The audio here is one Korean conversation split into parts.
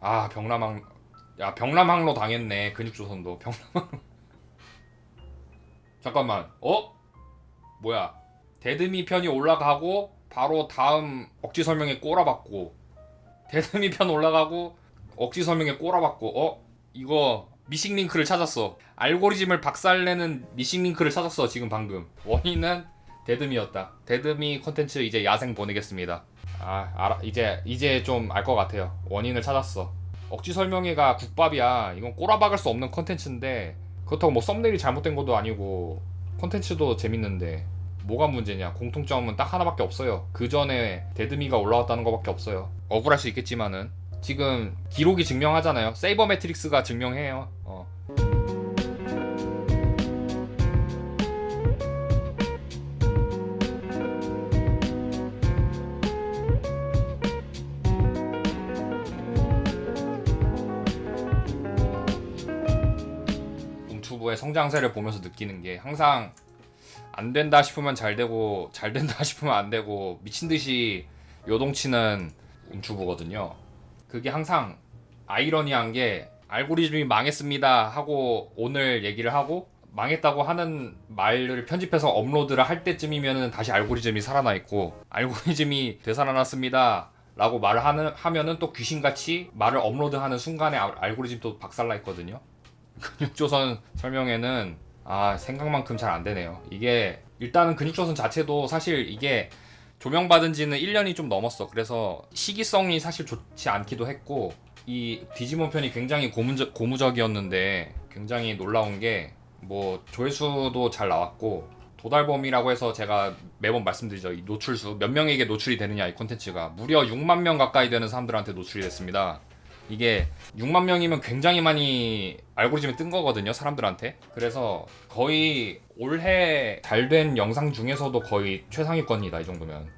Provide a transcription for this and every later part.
아 병남항. 야 병남항로 당했네. 근육조선도. 병남항로 잠깐만. 어? 뭐야? 데드미 편이 올라가고 바로 다음 억지 설명에 꼬라박고. 데드미 편 올라가고 억지 설명에 꼬라박고. 어? 이거 미싱 링크를 찾았어. 알고리즘을 박살내는 미싱 링크를 찾았어 지금 방금. 원인은 데드미였다. 데드미 컨텐츠 이제 야생 보내겠습니다 아 알아 이제 이제 좀 알 것 같아요. 원인을 찾았어. 억지 설명회가 국밥이야. 이건 꼬라박을 수 없는 컨텐츠인데 그렇다고 뭐 썸네일이 잘못된 것도 아니고 컨텐츠도 재밌는데 뭐가 문제냐? 공통점은 딱 하나밖에 없어요. 그 전에 데드미가 올라왔다는 것밖에 없어요. 억울할 수 있겠지만은. 지금 기록이 증명하잖아요. 세이버 매트릭스가 증명해요. 어. 웅투브의 성장세를 보면서 느끼는 게 항상 안 된다 싶으면 잘 되고 잘 된다 싶으면 안 되고 미친 듯이 요동치는 웅투브거든요. 그게 항상 아이러니한 게 알고리즘이 망했습니다 하고 오늘 얘기를 하고 망했다고 하는 말을 편집해서 업로드를 할 때쯤이면은 다시 알고리즘이 살아나 있고 알고리즘이 되살아났습니다 라고 말을 하는, 하면은 또 귀신같이 말을 업로드하는 순간에 알- 알고리즘 또 박살나 있거든요. 근육조선 설명회는 아 생각만큼 잘 안 되네요. 이게 일단은 근육조선 자체도 사실 이게 조명받은 지는 1년이 좀 넘었어. 그래서 시기성이 사실 좋지 않기도 했고 이 디지몬 편이 굉장히 고무적, 고무적이었는데 굉장히 놀라운 게 뭐 조회수도 잘 나왔고 도달범이라고 해서 제가 매번 말씀드리죠. 이 노출수 몇 명에게 노출이 되느냐 이 콘텐츠가 무려 6만 명 가까이 되는 사람들한테 노출이 됐습니다. 이게 6만 명이면 굉장히 많이 알고리즘에 뜬 거거든요, 사람들한테. 그래서 거의 올해 잘 된 영상 중에서도 거의 최상위권이다, 이 정도면.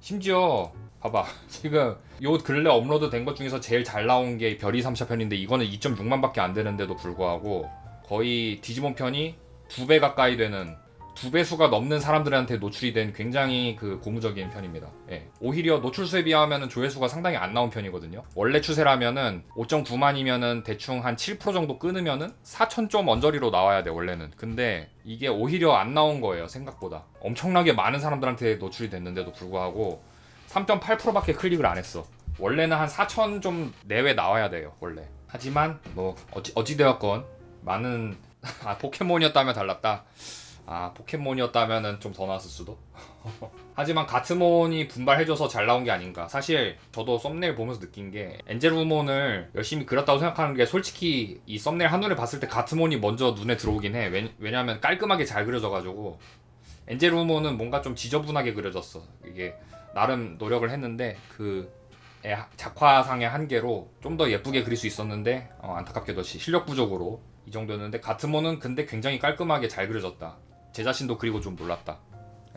심지어 봐봐 지금 요 근래 업로드 된 것 중에서 제일 잘 나온 게 별이 3차 편인데 이거는 2.6만 밖에 안 되는데도 불구하고 거의 디지몬 편이 두 배 가까이 되는 두 배수가 넘는 사람들한테 노출이 된 굉장히 그 고무적인 편입니다. 예. 오히려 노출수에 비하면 조회수가 상당히 안 나온 편이거든요. 원래 추세라면은 5.9만이면은 대충 한 7% 정도 끊으면은 4천 좀 언저리로 나와야 돼 원래는. 근데 이게 오히려 안 나온 거예요 생각보다. 엄청나게 많은 사람들한테 노출이 됐는데도 불구하고 3.8%밖에 클릭을 안 했어. 원래는 한 4천 좀 내외 나와야 돼요 원래. 하지만 뭐 어찌 어찌 되었건 많은 아 포켓몬이었다면 달랐다. 아 포켓몬이었다면은 좀 더 나왔을 수도. 하지만 가트몬이 분발해줘서 잘 나온 게 아닌가. 사실 저도 썸네일 보면서 느낀 게 엔젤 우몬을 열심히 그렸다고 생각하는 게 솔직히 이 썸네일 한눈에 봤을 때 가트몬이 먼저 눈에 들어오긴 해. 왜, 왜냐면 깔끔하게 잘 그려져가지고 엔젤 우몬은 뭔가 좀 지저분하게 그려졌어. 이게 나름 노력을 했는데 그 애- 작화상의 한계로 좀 더 예쁘게 그릴 수 있었는데 어, 안타깝게도 시- 실력 부족으로 이 정도였는데 가트몬은 근데 굉장히 깔끔하게 잘 그려졌다. 제 자신도 그리고 좀 놀랐다.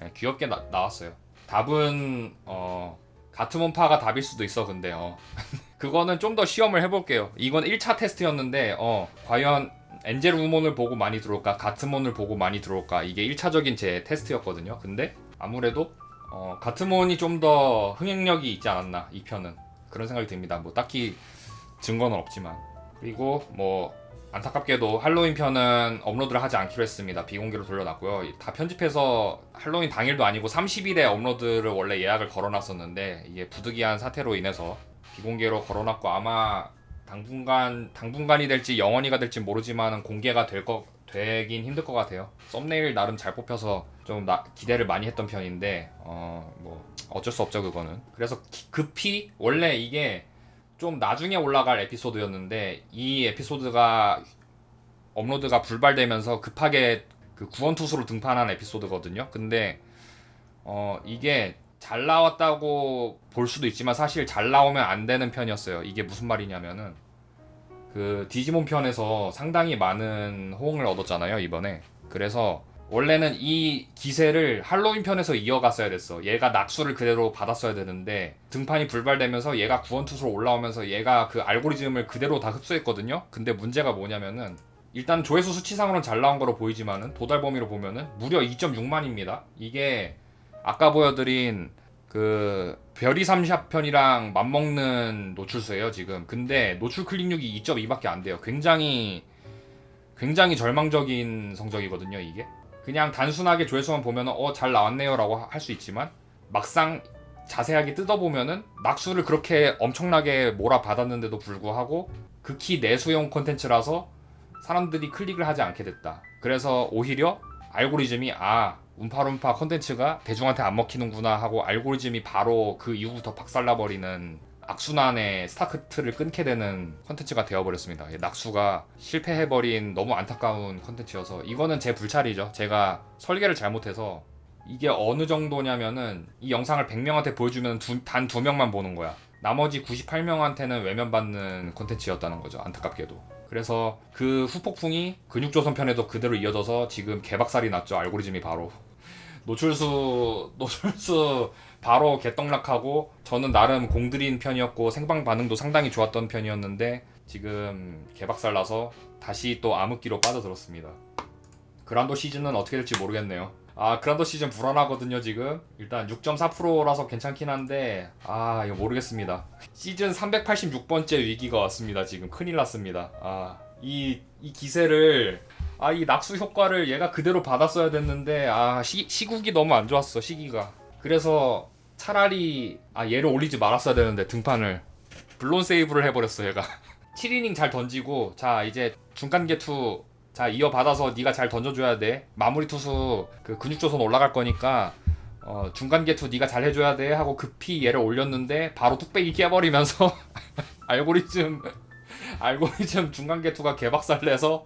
예, 귀엽게 나, 나왔어요. 답은 어 가트몬파가 답일 수도 있어 근데 어 그거는 좀 더 시험을 해볼게요. 이건 1차 테스트였는데 어 과연 엔젤 우몬을 보고 많이 들어올까 가트몬을 보고 많이 들어올까 이게 1차적인 제 테스트였거든요. 근데 아무래도 어 가트몬이 좀 더 흥행력이 있지 않았나 이 편은 그런 생각이 듭니다. 뭐 딱히 증거는 없지만 그리고 뭐 안타깝게도 할로윈 편은 업로드를 하지 않기로 했습니다. 비공개로 돌려놨고요. 다 편집해서 할로윈 당일도 아니고 30일에 업로드를 원래 예약을 걸어놨었는데 이게 부득이한 사태로 인해서 비공개로 걸어놨고 아마 당분간 당분간이 될지 영원히가 될지 모르지만 공개가 될 거 되긴 힘들 것 같아요. 썸네일 나름 잘 뽑혀서 좀 나- 기대를 많이 했던 편인데 어 뭐 어쩔 수 없죠 그거는. 그래서 기- 급히 원래 이게 좀 나중에 올라갈 에피소드였는데 이 에피소드가 업로드가 불발되면서 급하게 그 구원 투수로 등판한 에피소드거든요. 근데 어 이게 잘 나왔다고 볼 수도 있지만 사실 잘 나오면 안 되는 편이었어요. 이게 무슨 말이냐면은 그 디지몬 편에서 상당히 많은 호응을 얻었잖아요 이번에. 그래서 원래는 이 기세를 할로윈 편에서 이어갔어야 됐어. 얘가 낙수를 그대로 받았어야 되는데 등판이 불발되면서 얘가 구원투수로 올라오면서 얘가 그 알고리즘을 그대로 다 흡수했거든요. 근데 문제가 뭐냐면은 일단 조회수 수치상으로는 잘 나온 거로 보이지만은 도달 범위로 보면은 무려 2.6만입니다. 이게 아까 보여드린 그 별이 삼샵 편이랑 맞먹는 노출수예요 지금. 근데 노출 클릭률이 2.2밖에 안 돼요. 굉장히 굉장히 절망적인 성적이거든요 이게. 그냥 단순하게 조회수만 보면 어잘 나왔네요라고 할 수 있지만 막상 자세하게 뜯어보면은 낙수를 그렇게 엄청나게 몰아받았는데도 불구하고 극히 내수용 콘텐츠라서 사람들이 클릭을 하지 않게 됐다. 그래서 오히려 알고리즘이 아 운파룸파 콘텐츠가 대중한테 안 먹히는구나 하고 알고리즘이 바로 그 이후부터 박살나버리는 악순환의 스타크트를 끊게 되는 콘텐츠가 되어버렸습니다. 이 낙수가 실패해버린 너무 안타까운 콘텐츠여서 이거는 제 불찰이죠. 제가 설계를 잘못해서 이게 어느 정도냐면은 이 영상을 100명한테 보여주면 단 두 명만 보는 거야. 나머지 98명한테는 외면받는 콘텐츠였다는 거죠. 안타깝게도. 그래서 그 후폭풍이 근육조선 편에도 그대로 이어져서 지금 개박살이 났죠. 알고리즘이 바로. 노출수 노출수 바로 개떡락하고 저는 나름 공들인 편이었고 생방 반응도 상당히 좋았던 편이었는데 지금 개박살 나서 다시 또 암흑기로 빠져들었습니다. 그란도 시즌은 어떻게 될지 모르겠네요. 아 그란도 시즌 불안하거든요 지금 일단 6.4%라서 괜찮긴 한데 아 이거 모르겠습니다 시즌 386번째 위기가 왔습니다 지금 큰일 났습니다 아이 이 기세를 아 이 낙수 효과를 얘가 그대로 받았어야 됐는데 아 시, 시국이 너무 안 좋았어 시기가. 그래서 차라리 아 얘를 올리지 말았어야 되는데 등판을. 블론 세이브를 해버렸어 얘가. 7이닝 잘 던지고 자 이제 중간 개투 자 이어받아서 네가 잘 던져줘야 돼. 마무리 투수 그 근육조선 올라갈 거니까 어, 중간 개투 네가 잘 해줘야 돼 하고 급히 얘를 올렸는데 바로 뚝배기 깨버리면서 알고리즘 알고리즘 중간 개투가 개박살 내서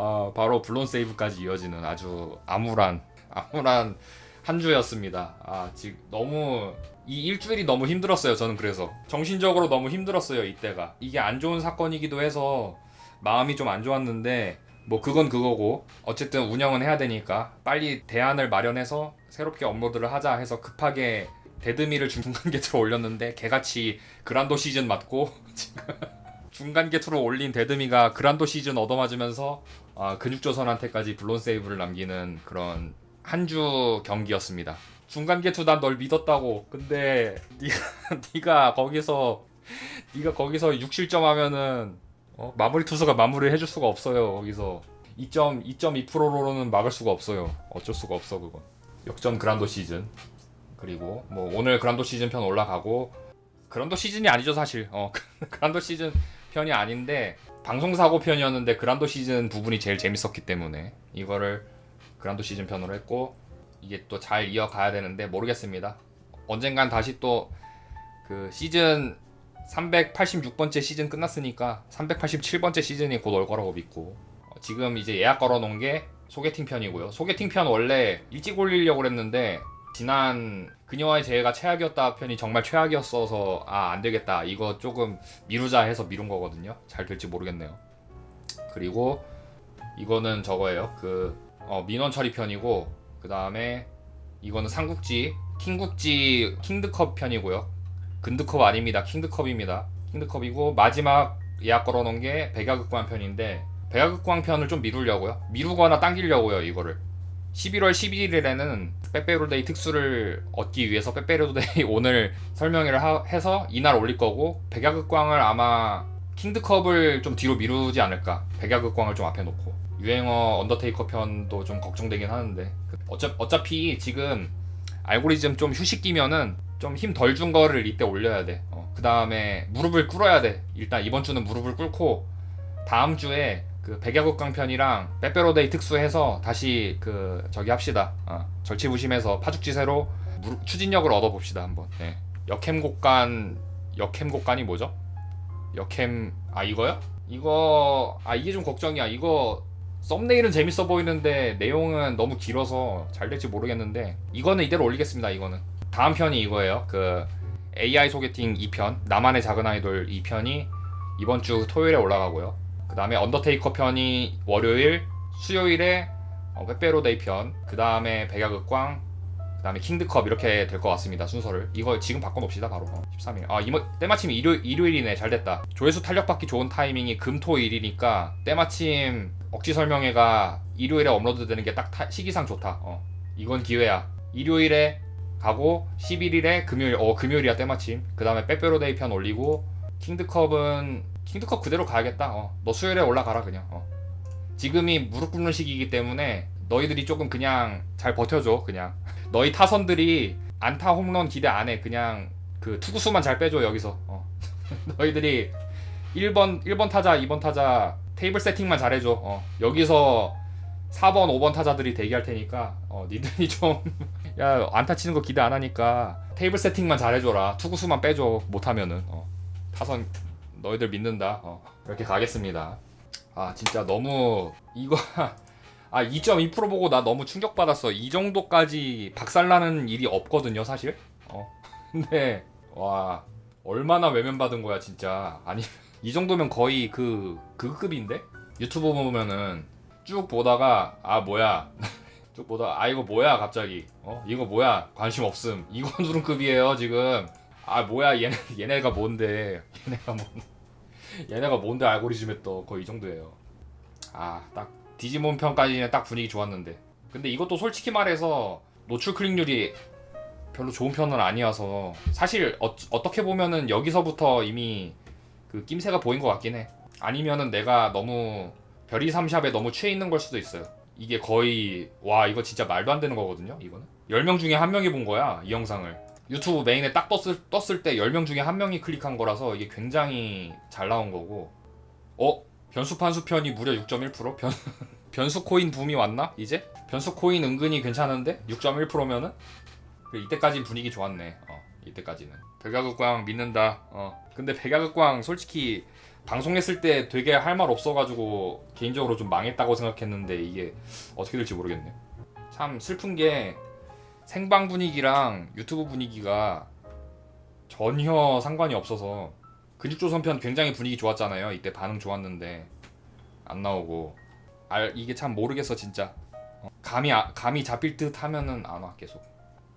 어, 바로 블론 세이브까지 이어지는 아주 암울한 암울한 한 주였습니다. 아 지금 너무 이 일주일이 너무 힘들었어요. 저는 그래서 정신적으로 너무 힘들었어요. 이때가 이게 안 좋은 사건이기도 해서 마음이 좀 안 좋았는데 뭐 그건 그거고 어쨌든 운영은 해야 되니까 빨리 대안을 마련해서 새롭게 업로드를 하자 해서 급하게 데드미를 중간 게트로 올렸는데 개같이 그란도 시즌 맞고 지금 중간 게트로 올린 데드미가 그란도 시즌 얻어맞으면서 아, 근육조선한테까지 블론 세이브를 남기는 그런 한 주 경기였습니다. 중간 게투 난 널 믿었다고. 근데 네가 네가 거기서 네가 거기서 6실점 하면은 어? 마무리 투수가 마무리 해줄 수가 없어요. 거기서 2.2.2%로는 막을 수가 없어요. 어쩔 수가 없어 그건. 역전 그란도 시즌. 그리고 뭐 오늘 그란도 시즌 편 올라가고 그란도 시즌이 아니죠 사실. 어 그란도 시즌 편이 아닌데 방송 사고 편이었는데 그란도 시즌 부분이 제일 재밌었기 때문에 이거를 그란도 시즌 편으로 했고 이게 또 잘 이어가야 되는데 모르겠습니다. 언젠간 다시 또 그 시즌 386번째 시즌 끝났으니까 387번째 시즌이 곧 올 거라고 믿고 어, 지금 이제 예약 걸어놓은 게 소개팅 편이고요. 소개팅 편 원래 일찍 올리려고 그랬는데 지난 그녀와의 재회가 최악이었다 편이 정말 최악이었어서 아 안되겠다 이거 조금 미루자 해서 미룬 거거든요. 잘 될지 모르겠네요. 그리고 이거는 저거예요. 그 어, 민원 처리 편이고 그 다음에 이거는 삼국지 킹국지 킹드컵 편이고요. 근드컵 아닙니다. 킹드컵입니다. 킹드컵이고 마지막 예약 걸어놓은 게 백야극광 편인데 백야극광 편을 좀 미루려고요. 미루거나 당기려고요. 이거를 11월 11일에는 빼빼로데이 특수를 얻기 위해서 빼빼로데이 오늘 설명회를 하, 해서 이날 올릴 거고 백야극광을 아마 킹드컵을 좀 뒤로 미루지 않을까. 백야극광을 좀 앞에 놓고 유행어 언더테이커 편도 좀 걱정되긴 하는데 어차, 어차피 지금 알고리즘 좀 휴식기면은 좀 힘 덜 준 거를 이때 올려야 돼. 어, 그 다음에 무릎을 꿇어야 돼. 일단 이번 주는 무릎을 꿇고 다음 주에 그 백야극강 편이랑 빼빼로데이 특수해서 다시 그 저기 합시다. 어, 절치부심해서 파죽지세로 무릎, 추진력을 얻어봅시다 한번. 네. 역캠 곡간 역캠 곡간이 뭐죠? 역캠 아 이거요? 이거 아 이게 좀 걱정이야. 이거 썸네일은 재밌어 보이는데 내용은 너무 길어서 잘 될지 모르겠는데 이거는 이대로 올리겠습니다. 이거는 다음 편이 이거예요. 그 AI 소개팅 2편 나만의 작은 아이돌 2편이 이번 주 토요일에 올라가고요. 그 다음에 언더테이커 편이 월요일, 수요일에 어, 빼빼로데이 편, 그 다음에 백야극광, 그 다음에 킹드컵 이렇게 될 것 같습니다 순서를. 이거 지금 바꿔놓읍시다 바로. 어, 13일. 아 이모, 때마침 일요, 일요일이네. 잘됐다. 조회수 탄력받기 좋은 타이밍이 금토일이니까 때마침 억지 설명회가 일요일에 업로드 되는 게 딱 시기상 좋다. 어 이건 기회야. 일요일에 가고 11일에 금요일 어 금요일이야 때마침. 그 다음에 빼빼로데이 편 올리고 킹드컵은 킹드컵 그대로 가야겠다 어, 너 수요일에 올라가라 그냥 어. 지금이 무릎 꿇는 시기이기 때문에 너희들이 조금 그냥 잘 버텨줘 그냥 너희 타선들이 안타 홈런 기대 안 해 그냥 그 투구수만 잘 빼줘 여기서 어. 너희들이 1번 1번 타자 2번 타자 테이블 세팅만 잘해줘 어. 여기서 4번 5번 타자들이 대기할 테니까 어, 니들이 좀 야 안타 치는 거 기대 안 하니까 테이블 세팅만 잘해줘라 투구수만 빼줘 못하면은 어. 타선 너희들 믿는다. 어. 이렇게 가겠습니다. 아 진짜 너무 이거 아 2.2% 보고 나 너무 충격받았어. 이 정도까지 박살나는 일이 없거든요 사실. 어 근데 와 얼마나 외면받은 거야 진짜. 아니 이 정도면 거의 그 그 급인데? 유튜브 보면은 쭉 보다가 아 뭐야. 쭉 보다 아 이거 뭐야 갑자기. 어 이거 뭐야. 관심 없음. 이건 수준급이에요 지금 아 뭐야 얘네 얘네가 뭔데? 얘네가 뭔 얘네가 뭔데 알고리즘에 떠? 거의 이 정도예요. 아 딱 디지몬 편까지는 딱 분위기 좋았는데. 근데 이것도 솔직히 말해서 노출 클릭률이 별로 좋은 편은 아니어서 사실 어, 어떻게 보면은 여기서부터 이미 그 낌새가 보인 것 같긴 해. 아니면은 내가 너무 별이 삼샵에 너무 취해 있는 걸 수도 있어요. 이게 거의 와 이거 진짜 말도 안 되는 거거든요 이거는. 10명 중에 한 명이 본 거야 이 영상을 유튜브 메인에 딱 떴을, 떴을 때 10명 중에 한 명이 클릭한 거라서 이게 굉장히 잘 나온 거고 어? 변수 판 수 편이 무려 6.1%? 변, 변수 코인 붐이 왔나? 이제? 변수 코인 은근히 괜찮은데? 6.1%면은? 이때까진 분위기 좋았네 어 이때까지는 백야극광 믿는다 어 근데 백야극광 솔직히 방송했을 때 되게 할 말 없어가지고 개인적으로 좀 망했다고 생각했는데 이게 어떻게 될지 모르겠네. 참 슬픈 게 생방 분위기랑 유튜브 분위기가 전혀 상관이 없어서 근육조선 편 굉장히 분위기 좋았잖아요. 이때 반응 좋았는데 안 나오고 알 이게 참 모르겠어 진짜. 어, 감이 아- 감이 잡힐 듯 하면은 안 와 계속.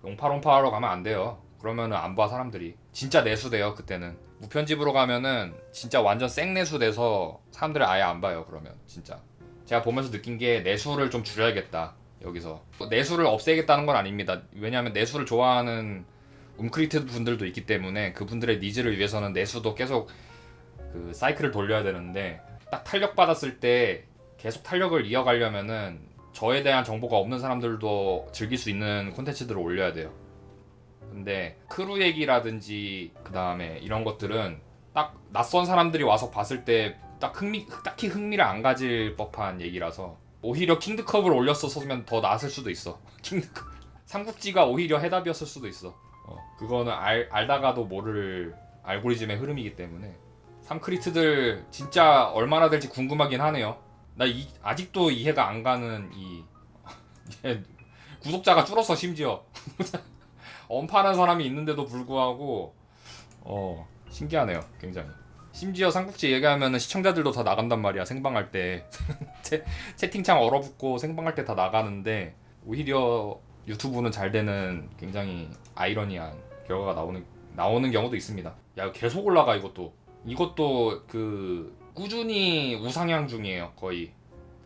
용팔용팔하러 가면 안 돼요. 그러면은 안 봐 사람들이. 진짜 내수돼요 그때는. 무편집으로 가면은 진짜 완전 생 내수 돼서 사람들이 아예 안 봐요 그러면 진짜 제가 보면서 느낀 게 내수를 좀 줄여야겠다 여기서. 내수를 없애겠다는 건 아닙니다. 왜냐하면 내수를 좋아하는 움크리트 분들도 있기 때문에 그분들의 니즈를 위해서는 내수도 계속 그 사이클을 돌려야 되는데 딱 탄력 받았을 때 계속 탄력을 이어가려면은 저에 대한 정보가 없는 사람들도 즐길 수 있는 콘텐츠들을 올려야 돼요. 근데 크루 얘기라든지 그 다음에 이런 것들은 딱 낯선 사람들이 와서 봤을 때 딱 흥미 딱히 흥미를 안 가질 법한 얘기라서 오히려 킹드컵을 올렸었으면 더 나았을 수도 있어. 킹드컵. 삼국지가 오히려 해답이었을 수도 있어. 어, 그거는 알, 알다가도 모를 알고리즘의 흐름이기 때문에. 삼크리트들 진짜 얼마나 될지 궁금하긴 하네요. 나 이, 아직도 이해가 안 가는 이 구독자가 줄었어 심지어. 언파는 사람이 있는데도 불구하고 어 신기하네요 굉장히 심지어 삼국지 얘기하면 시청자들도 다 나간단 말이야 생방할 때 채, 채팅창 얼어붙고 생방할 때 다 나가는데 오히려 유튜브는 잘 되는 굉장히 아이러니한 결과가 나오는 나오는 경우도 있습니다 야 계속 올라가 이것도 이것도 그 꾸준히 우상향 중이에요 거의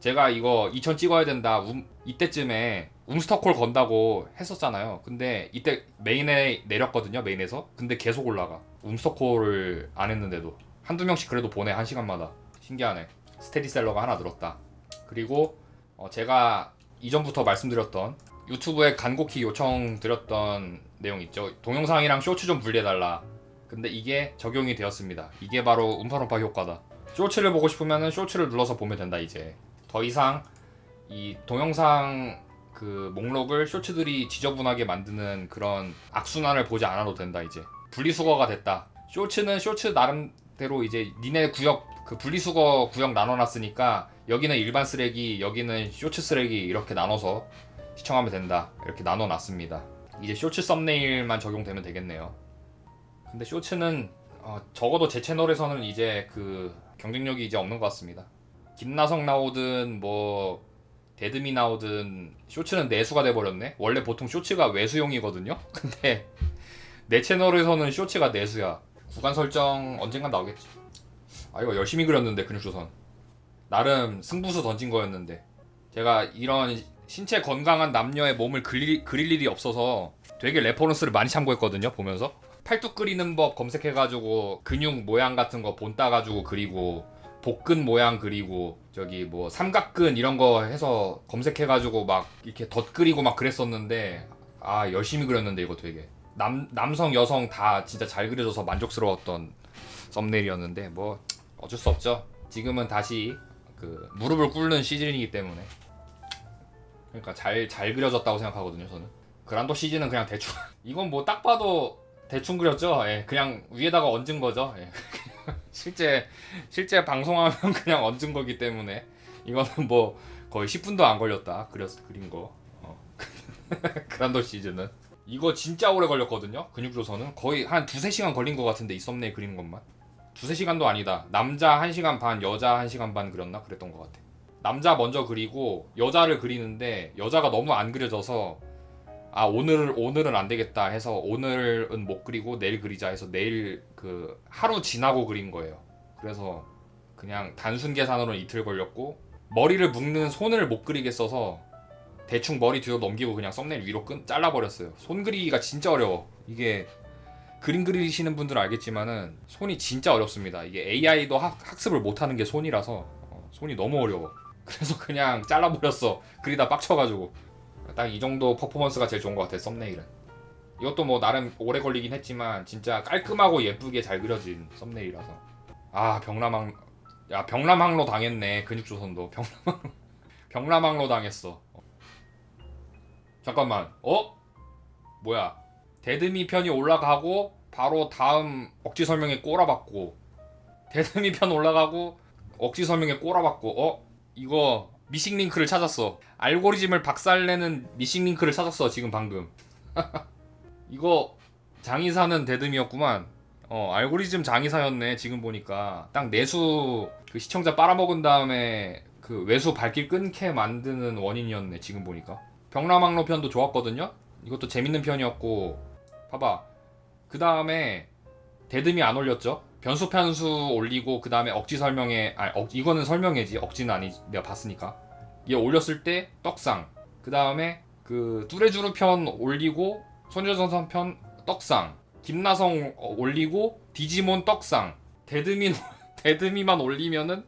제가 이거 2000 찍어야 된다 움- 이때쯤에 움스터콜 건다고 했었잖아요. 근데 이때 메인에 내렸거든요. 메인에서. 근데 계속 올라가. 움스터콜을 안 했는데도 한두 명씩 그래도 보내 한 시간마다. 신기하네. 스테디셀러가 하나 늘었다. 그리고 어, 제가 이전부터 말씀드렸던 유튜브에 간곡히 요청드렸던 내용 있죠. 동영상이랑 쇼츠 좀 분리해달라. 근데 이게 적용이 되었습니다. 이게 바로 음파음파 효과다. 쇼츠를 보고 싶으면 쇼츠를 눌러서 보면 된다 이제. 더 이상 이 동영상 그 목록을 쇼츠들이 지저분하게 만드는 그런 악순환을 보지 않아도 된다 이제 분리수거가 됐다 쇼츠는 쇼츠 나름 대로 이제 니네 구역 그 분리수거 구역 나눠놨으니까 여기는 일반 쓰레기 여기는 쇼츠 쓰레기 이렇게 나눠서 시청하면 된다 이렇게 나눠놨습니다 이제 쇼츠 썸네일만 적용되면 되겠네요 근데 쇼츠는 어, 적어도 제 채널에서는 이제 그 경쟁력이 이제 없는 것 같습니다 김나성 나오든 뭐 데드미 나오든 쇼츠는 내수가 돼버렸네. 원래 보통 쇼츠가 외수용이거든요. 근데 내 채널에서는 쇼츠가 내수야. 구간 설정 언젠간 나오겠지. 아 이거 열심히 그렸는데 근육조선. 나름 승부수 던진 거였는데 제가 이런 신체 건강한 남녀의 몸을 그릴, 그릴 일이 없어서 되게 레퍼런스를 많이 참고했거든요 보면서 팔뚝 그리는 법 검색해가지고 근육 모양 같은 거 본 따가지고 그리고 복근 모양 그리고 저기 뭐 삼각근 이런 거 해서 검색해가지고 막 이렇게 덧 그리고 막 그랬었는데 아 열심히 그렸는데 이거 되게 남 남성 여성 다 진짜 잘 그려져서 만족스러웠던 썸네일이었는데 뭐 어쩔 수 없죠. 지금은 다시 그 무릎을 꿇는 시즌이기 때문에. 그러니까 잘 잘 그려졌다고 생각하거든요 저는. 그란도 시즌은 그냥 대충. 이건 뭐 딱 봐도 대충 그렸죠? 예, 그냥 위에다가 얹은 거죠? 예. 실제 실제 방송하면 그냥 얹은 거기 때문에. 이거는 뭐 거의 10분도 안 걸렸다 그렸 그린 거. 어. 그란도 시즌은 이거 진짜 오래 걸렸거든요 근육 조선은. 거의 한 두세 시간 걸린 것 같은데 이 썸네일 그리는 것만. 두세 시간도 아니다. 남자 1시간 반 여자 1시간 반 그렸나? 그랬던 것 같아. 남자 먼저 그리고 여자를 그리는데 여자가 너무 안 그려져서 아 오늘 오늘은 안 되겠다 해서 오늘은 못 그리고 내일 그리자 해서 내일 그 하루 지나고 그린 거예요. 그래서 그냥 단순 계산으로는 이틀 걸렸고 머리를 묶는 손을 못 그리겠어서 대충 머리 뒤로 넘기고 그냥 썸네일 위로 끈 잘라 버렸어요. 손 그리기가 진짜 어려워. 이게 그림 그리시는 분들은 알겠지만은 손이 진짜 어렵습니다. 이게 AI도 학, 학습을 못 하는 게 손이라서 어, 손이 너무 어려워. 그래서 그냥 잘라 버렸어. 그리다 빡쳐가지고. 딱 이 정도 퍼포먼스가 제일 좋은 것 같아요 썸네일은 이것도 뭐 나름 오래 걸리긴 했지만 진짜 깔끔하고 예쁘게 잘 그려진 썸네일이라서 아 병라망 야 병라망로 당했네 근육조선도 병라망 병라망로 당했어 잠깐만 어 뭐야 데드미 편이 올라가고 바로 다음 억지 설명에 꼬라박고 데드미 편 올라가고 억지 설명에 꼬라박고 어 이거 미싱 링크를 찾았어. 알고리즘을 박살내는 미싱 링크를 찾았어 지금 방금. 이거 장의사는 데듬이었구만. 어 알고리즘 장의사였네 지금 보니까 딱 내수 그 시청자 빨아먹은 다음에 그 외수 발길 끊게 만드는 원인이었네 지금 보니까. 병라망로 편도 좋았거든요. 이것도 재밌는 편이었고 봐봐. 그 다음에 데듬이 안 올렸죠. 변수 편수 올리고 그 다음에 억지 설명에 아 억, 이거는 설명해지. 억지는 아니 내가 봤으니까. 얘 올렸을 때 떡상. 그 다음에 그 뚜레쥬르 편 올리고 손녀전선 편 떡상. 김나성 어, 올리고 디지몬 떡상. 데드미 데드미만 올리면은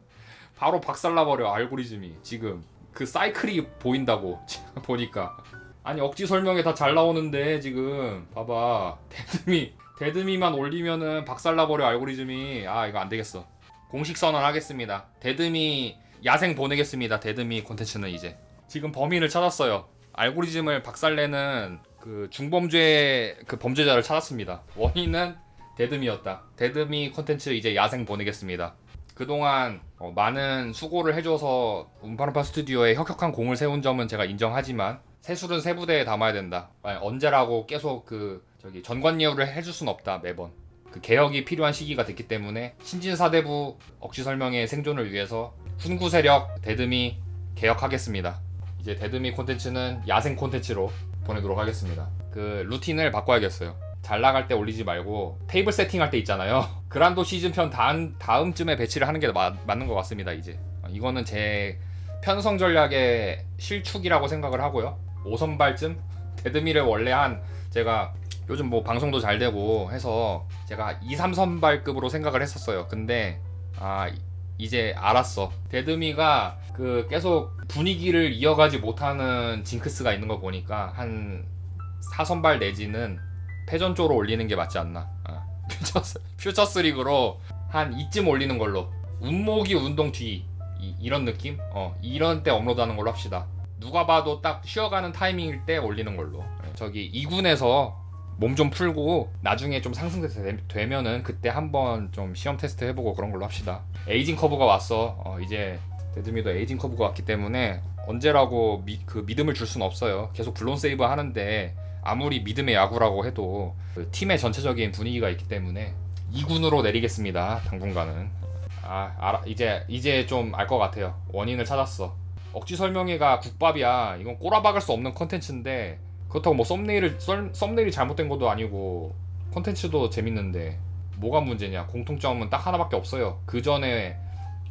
바로 박살나 버려 알고리즘이. 지금 그 사이클이 보인다고 보니까. 아니 억지 설명에 다 잘 나오는데 지금. 봐봐. 데드미 데드미만 올리면은 박살나버려 알고리즘이. 아 이거 안 되겠어. 공식 선언하겠습니다. 데드미 야생 보내겠습니다. 데드미 콘텐츠는 이제. 지금 범인을 찾았어요. 알고리즘을 박살내는 그 중범죄 그 범죄자를 찾았습니다. 원인은 데드미였다. 데드미 콘텐츠 이제 야생 보내겠습니다 그동안 어, 많은 수고를 해줘서 운파르파 스튜디오에 혁혁한 공을 세운 점은 제가 인정하지만 세술은 세 부대에 담아야 된다. 아니, 언제라고 계속 그 저기 전관예우를 해줄 순 없다 매번. 그 개혁이 필요한 시기가 됐기 때문에 신진사대부 억지 설명의 생존을 위해서 훈구 세력 데드미 개혁하겠습니다. 이제 데드미 콘텐츠는 야생 콘텐츠로 보내도록 하겠습니다. 그 루틴을 바꿔야겠어요. 잘 나갈 때 올리지 말고 테이블 세팅할 때 있잖아요. 그란도 시즌 편 다음 다음쯤에 배치를 하는 게 마, 맞는 것 같습니다. 이제 이거는 제 편성 전략의 실축이라고 생각을 하고요. 5선발쯤 데드미를 원래 한 제가 요즘 뭐 방송도 잘 되고 해서 제가 2, 3선발급으로 생각을 했었어요. 근데 아 이제 알았어. 데드미가 그 계속 분위기를 이어가지 못하는 징크스가 있는 거 보니까 한 4선발 내지는 패전 쪽으로 올리는 게 맞지 않나. 아, 퓨처스, 퓨처스 리그로 한 이쯤 올리는 걸로. 운모기 운동 뒤 이, 런 느낌? 어 이런 때 업로드하는 걸로 합시다. 누가 봐도 딱 쉬어가는 타이밍일 때 올리는 걸로. 저기 2군에서 몸 좀 풀고 나중에 좀 상승되면은 그때 한번 좀 시험 테스트 해보고 그런 걸로 합시다. 에이징 커브가 왔어. 어, 이제 데드미도 에이징 커브가 왔기 때문에 언제라고 미, 그 믿음을 줄 수는 없어요. 계속 블론 세이브 하는데 아무리 믿음의 야구라고 해도 그 팀의 전체적인 분위기가 있기 때문에 2군으로 내리겠습니다. 당분간은. 아, 알아, 이제 이제 좀 알 것 같아요. 원인을 찾았어. 억지 설명회가 국밥이야. 이건 꼬라박을 수 없는 컨텐츠인데 그렇다고 뭐 썸네일을 썸, 썸네일이 잘못된 것도 아니고 컨텐츠도 재밌는데 뭐가 문제냐? 공통점은 딱 하나밖에 없어요. 그 전에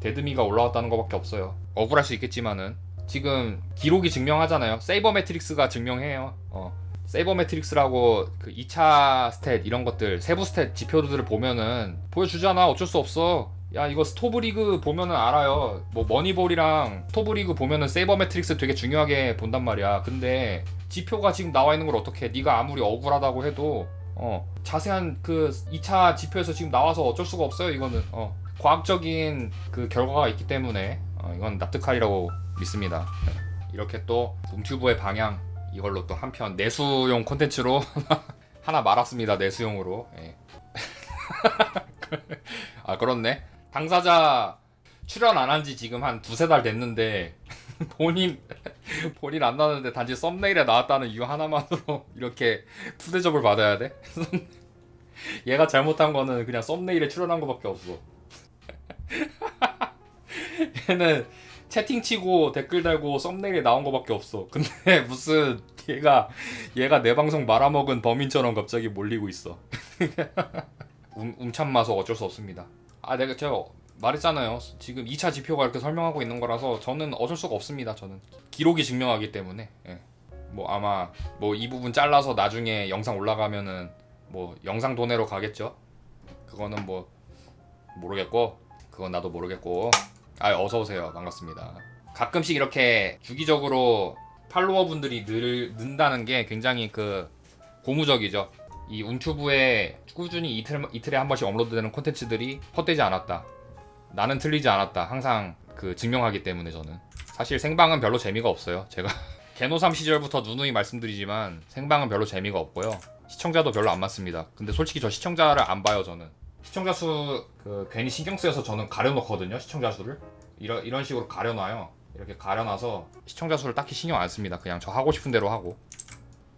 데드미가 올라왔다는 것밖에 없어요. 억울할 수 있겠지만은 지금 기록이 증명하잖아요. 세이버 매트릭스가 증명해요. 어. 세이버 매트릭스라고 그 2차 스탯 이런 것들 세부 스탯 지표들을 보면은 보여주잖아. 어쩔 수 없어. 야 이거 스토브 리그 보면은 알아요. 뭐 머니볼이랑 스토브 리그 보면은 세이버 매트릭스 되게 중요하게 본단 말이야. 근데 지표가 지금 나와 있는 걸 어떻게 네가 아무리 억울하다고 해도 어 자세한 그 2차 지표에서 지금 나와서 어쩔 수가 없어요 이거는. 어 과학적인 그 결과가 있기 때문에 어, 이건 납득하리라고 믿습니다. 네. 이렇게 또 룸튜브의 방향 이걸로 또 한편 내수용 콘텐츠로 하나 말았습니다 내수용으로 예. 아 그렇네 당사자 출연 안 한 지 지금 한 두세 달 됐는데 본인 본인 안 나왔는데 단지 썸네일에 나왔다는 이유 하나만으로 이렇게 푸대접을 받아야 돼? 얘가 잘못한 거는 그냥 썸네일에 출연한 거밖에 없어 얘는 채팅 치고 댓글 달고 썸네일에 나온 거밖에 없어. 근데 무슨 얘가 얘가 내 방송 말아먹은 범인처럼 갑자기 몰리고 있어. 움, 움참마서 어쩔 수 없습니다. 아 내가 제가 말했잖아요. 지금 2차 지표가 이렇게 설명하고 있는 거라서 저는 어쩔 수가 없습니다. 저는 기록이 증명하기 때문에. 예. 뭐 아마 뭐 이 부분 잘라서 나중에 영상 올라가면은 뭐 영상 도내로 가겠죠. 그거는 뭐 모르겠고 그건 나도 모르겠고 아 어서 오세요. 반갑습니다. 가끔씩 이렇게 주기적으로 팔로워 분들이 늘 는다는 게 굉장히 그 고무적이죠. 이 운튜브에 꾸준히 이틀, 이틀에 한 번씩 업로드되는 콘텐츠들이 헛되지 않았다. 나는 틀리지 않았다. 항상 그 증명하기 때문에 저는. 사실 생방은 별로 재미가 없어요. 제가 개노삼 시절부터 누누이 말씀드리지만 생방은 별로 재미가 없고요. 시청자도 별로 안 많습니다. 근데 솔직히 저 시청자를 안 봐요 저는 시청자 수 그 괜히 신경 쓰여서 저는 가려놓거든요 시청자 수를. 이런 이런 식으로 가려놔요. 이렇게 가려놔서 시청자 수를 딱히 신경 안 씁니다. 그냥 저 하고 싶은 대로 하고.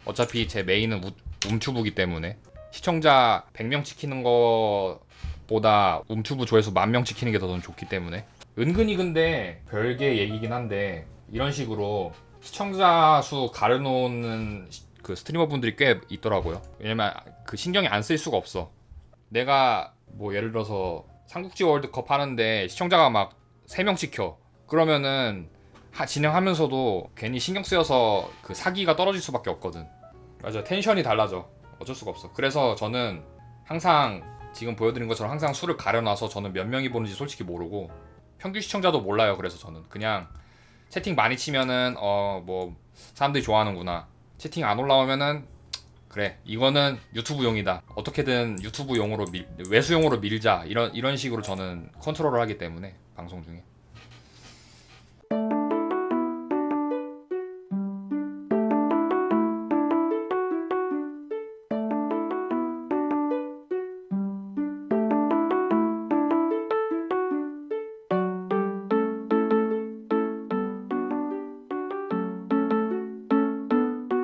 어차피 제 메인은 우, 움튜브기 때문에. 시청자 100명 지키는 거보다 움튜브 조회수 만명 지키는 게 더 좋기 때문에. 은근히 근데 별개 얘기긴 한데 이런 식으로 시청자 수 가려놓는 시- 그 스트리머 분들이 꽤 있더라고요. 왜냐면 그 신경이 안 쓸 수가 없어 내가 뭐 예를 들어서 삼국지 월드컵 하는데 시청자가 막 3명 찍혀. 그러면은 하- 진행하면서도 괜히 신경 쓰여서 그 사기가 떨어질 수밖에 없거든. 맞아. 텐션이 달라져. 어쩔 수가 없어. 그래서 저는 항상 지금 보여드린 것처럼 항상 수를 가려놔서 저는 몇 명이 보는지 솔직히 모르고 평균 시청자도 몰라요. 그래서 저는 그냥 채팅 많이 치면은 어 뭐 사람들이 좋아하는구나. 채팅 안 올라오면은 그래 이거는 유튜브용이다. 어떻게든 유튜브용으로 밀, 외수용으로 밀자. 이런 이런 식으로 저는 컨트롤을 하기 때문에 방송 중에